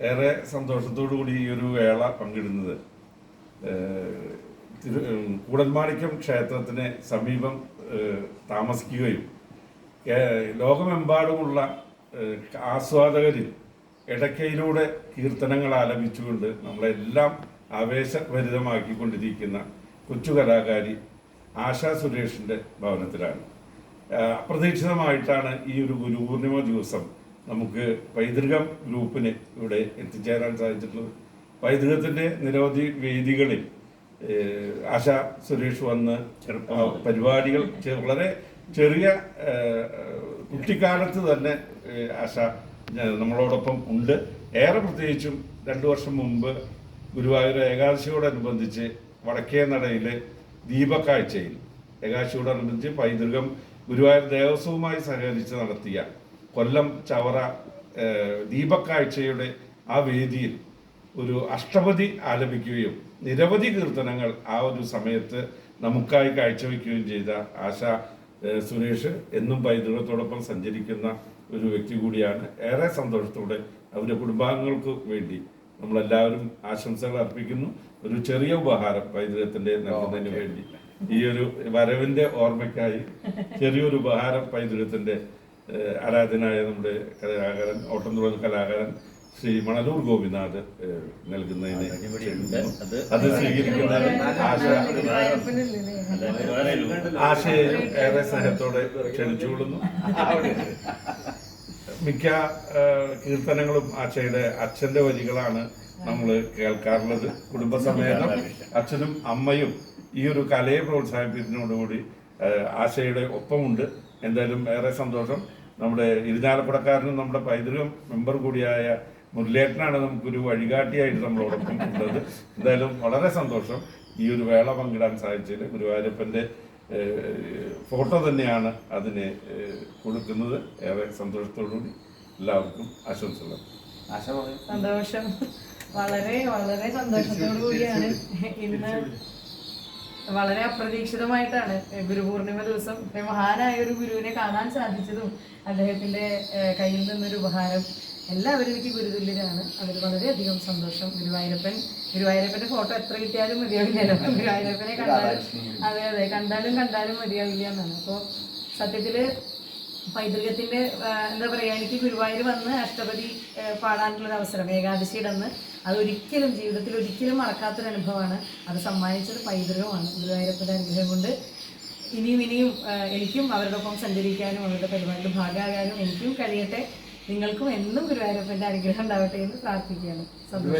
ഏറെ സന്തോഷത്തോടു കൂടി ഈ ഒരു വേള പങ്കിടുന്നത്. തിരു കൂടൽമാണിക്യം ക്ഷേത്രത്തിന് സമീപം താമസിക്കുകയും ലോകമെമ്പാടുമുള്ള ആസ്വാദകരിൽ ഇടയ്ക്കയിലൂടെ കീർത്തനങ്ങൾ ആലപിച്ചുകൊണ്ട് നമ്മളെല്ലാം ആവേശഭരിതമാക്കിക്കൊണ്ടിരിക്കുന്ന കൊച്ചു കലാകാരി ആശാ സുരേഷിന്റെ ഭവനത്തിലാണ്. അപ്രതീക്ഷിതമായിട്ടാണ് ഈ ഒരു ഗുരുപൂർണിമ ദിവസം നമുക്ക് പൈതൃകം ഗ്രൂപ്പിന് ഇവിടെ എത്തിച്ചേരാൻ സാധിച്ചിട്ടുള്ളത്. പൈതൃകത്തിന്റെ നിരവധി വേദികളിൽ ആശ സുരേഷ് വന്ന് പരിപാടികൾ വളരെ ചെറിയ കുട്ടിക്കാലത്ത് തന്നെ ആശ നമ്മളോടൊപ്പം ഉണ്ട്. ഏറെ പ്രത്യേകിച്ചും രണ്ടു വർഷം മുമ്പ് ഗുരുവായൂർ ഏകാദശിയോടനുബന്ധിച്ച് വടക്കേ നടയിലെ ദീപക്കാഴ്ചയിൽ ഏകാദശിയോടനുബന്ധിച്ച് പൈതൃകം ഗുരുവായൂർ ദേവസ്വവുമായി സഹകരിച്ച് നടത്തിയ കൊല്ലം ചവറ ദീപക്കാഴ്ചയുടെ ആ വേദിയിൽ ഒരു അഷ്ടപതി ആലപിക്കുകയും നിരവധി കീർത്തനങ്ങൾ ആ ഒരു സമയത്ത് നമുക്കായി കാഴ്ചവെക്കുകയും ചെയ്ത ആശ സുരേഷ് എന്നും പൈതൃകത്തോടൊപ്പം സഞ്ചരിക്കുന്ന ഒരു വ്യക്തി കൂടിയാണ്. ഏറെ സന്തോഷത്തോടെ അവരുടെ കുടുംബാംഗങ്ങൾക്ക് വേണ്ടി നമ്മളെല്ലാവരും ആശംസകൾ അർപ്പിക്കുന്നു. ഒരു ചെറിയ ഉപഹാരം പൈതൃകത്തിന്റെ നൽകുന്നതിന് വേണ്ടി. ഈ ഒരു വരവിന്റെ ഓർമ്മയ്ക്കായി ചെറിയൊരു ഉപഹാരം പൈതൃകത്തിന്റെ ആരാധനായ നമ്മുടെ കലാകാരൻ ഓട്ടംതുറൽ കലാകാരൻ ശ്രീ മണലൂർ ഗോപിനാഥ് നൽകുന്നതിന് അത് സ്വീകരിക്കുന്ന ആശ ആശയെ ഏറെ സ്നേഹത്തോടെ ക്ഷണിച്ചുകൊള്ളുന്നു. മിക്ക കീർത്തനങ്ങളും ആശയുടെ അച്ഛന്റെ വരികളാണ് നമ്മൾ കേൾക്കാറുള്ളത്. കുടുംബസമേതം അച്ഛനും അമ്മയും ഈ ഒരു കലയെ പ്രോത്സാഹിപ്പിക്കുന്നതോടുകൂടി ആശയുടെ ഒപ്പമുണ്ട്. എന്തായാലും ഏറെ സന്തോഷം. നമ്മുടെ ഇരുനാലപ്പടക്കാരനും നമ്മുടെ പൈതൃകം മെമ്പർ കൂടിയായ മുരളിയേട്ടനാണ് നമുക്കൊരു വഴികാട്ടിയായിട്ട് നമ്മളോടൊപ്പം ഉള്ളത്. എന്തായാലും വളരെ സന്തോഷം ഈ ഒരു വേള പങ്കിടാൻ സാധിച്ചതിൽ. ഗുരുവായൂരപ്പന്റെ ഫോട്ടോ തന്നെയാണ് അതിന് കൊടുക്കുന്നത്. ഏറെ സന്തോഷത്തോടുകൂടി എല്ലാവർക്കും ആശംസകൾ. ആശ സന്തോഷം. വളരെ വളരെ സന്തോഷത്തോടു കൂടിയാണ് ഇന്ന് വളരെ അപ്രതീക്ഷിതമായിട്ടാണ് ഗുരുപൂർണിമ ദിവസം മഹാനായ ഒരു ഗുരുവിനെ കാണാൻ സാധിച്ചതും അദ്ദേഹത്തിന്റെ കയ്യിൽ നിന്നൊരു ഉപഹാരം. എല്ലാവരും എനിക്ക് ഗുരുതുല്യരാണ്. അതിൽ വളരെയധികം സന്തോഷം. ഗുരുവായൂരപ്പൻ ഗുരുവായൂരപ്പന്റെ ഫോട്ടോ എത്ര കിട്ടിയാലും മതിയാവില്ലല്ലോ. ഗുരുവായൂരപ്പനെ കണ്ടാലും അതെ അതെ കണ്ടാലും കണ്ടാലും മതിയാവില്ല എന്നാണ്. അപ്പോൾ സത്യത്തിൽ പൈതൃകത്തിന്റെ എന്താ പറയാ എനിക്ക് ഗുരുവായൂർ വന്ന് അഷ്ടപതി പാടാനുള്ളൊരു പാടാനുള്ള അവസരം ഏകാദശിയുടെ അന്ന് അതൊരിക്കലും ജീവിതത്തിൽ ഒരിക്കലും മറക്കാത്തൊരു അനുഭവമാണ് അത് സമ്മാനിച്ചത് പൈതൃകമാണ്. ഗുരുവായൂരപ്പന്റെ അനുഗ്രഹം കൊണ്ട് ഇനിയും ഇനിയും എനിക്കും അവരുടെ ഒപ്പം സഞ്ചരിക്കാനും അവരുടെ പരിപാടിയുടെ ഭാഗമാകാനും എനിക്കും കഴിയട്ടെ. നിങ്ങൾക്കും എന്നും ഗുരുവായൂരപ്പന്റെ അനുഗ്രഹം ഉണ്ടാവട്ടെ എന്ന് പ്രാർത്ഥിക്കുകയാണ്. സന്തോഷം.